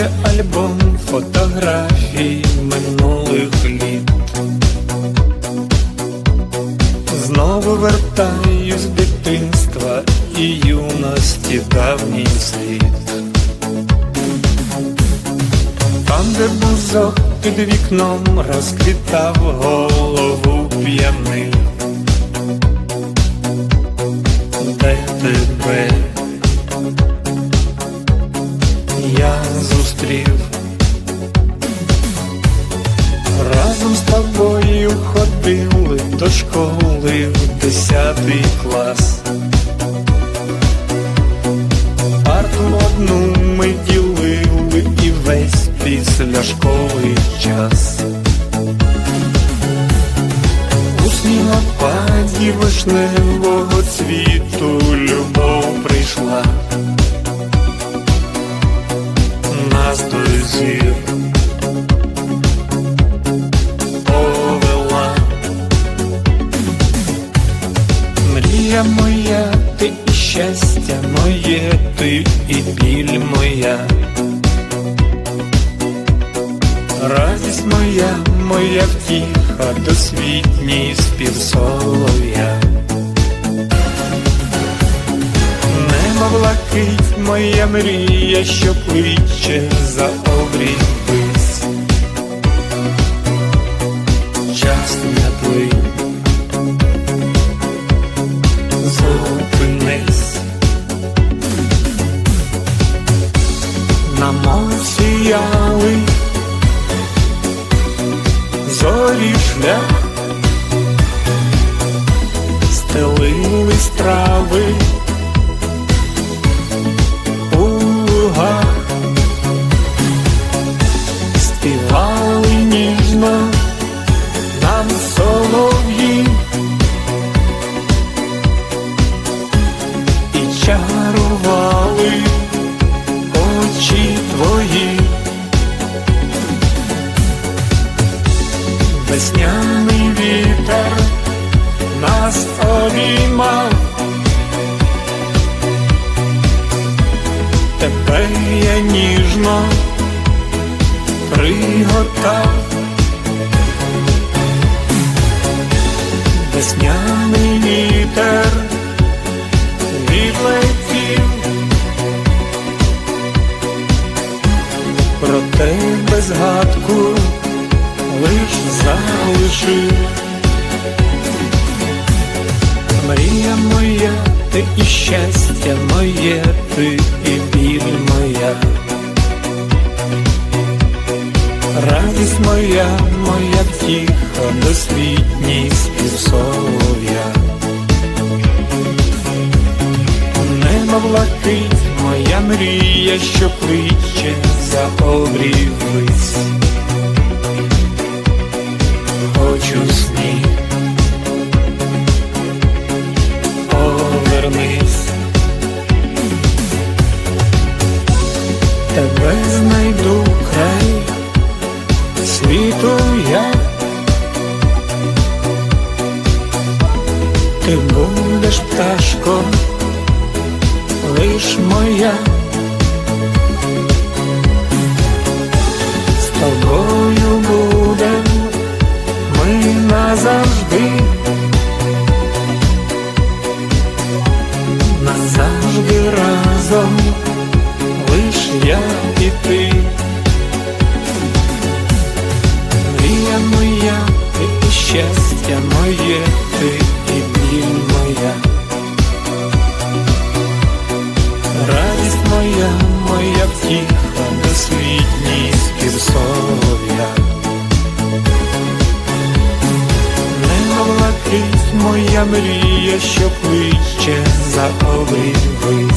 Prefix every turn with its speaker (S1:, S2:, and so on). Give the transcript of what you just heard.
S1: відгортає альбом фотографій минулих літ. Знову вертаюсь дитинства і юності давній світ. Там, де бузок під вікном розквітав голову п'яний. Десятий клас. Парту одну ми ділили і весь після школи час. У снігопаді вишневого цвіту любов прийшла. Нас до ти і біль моя. Радість моя, моя втіха, досвітній спів солов'я. Небо блакить моя мрія, що кличе за обрій шлях, стелились страви Весняний вітер нас обіймав, тебе я ніжно приготав. Весняний вітер відлетів, про тебе згадку лиш залишив. Мрія моя, ти і щастя моє, ти і біль моя. Радість моя, моя втіха, досвітній спів солов'я. Небо блакить, моя мрія, що кличе за обрій вись. Хочу сніг, повернись, тебе знайду край світу я, ти будеш пташко, лиш моя. Щастя моє, ти і біль моя. Радість моя, моя втіха, досвітній спів солов'я. Небо моя мрія, що кличе за вись.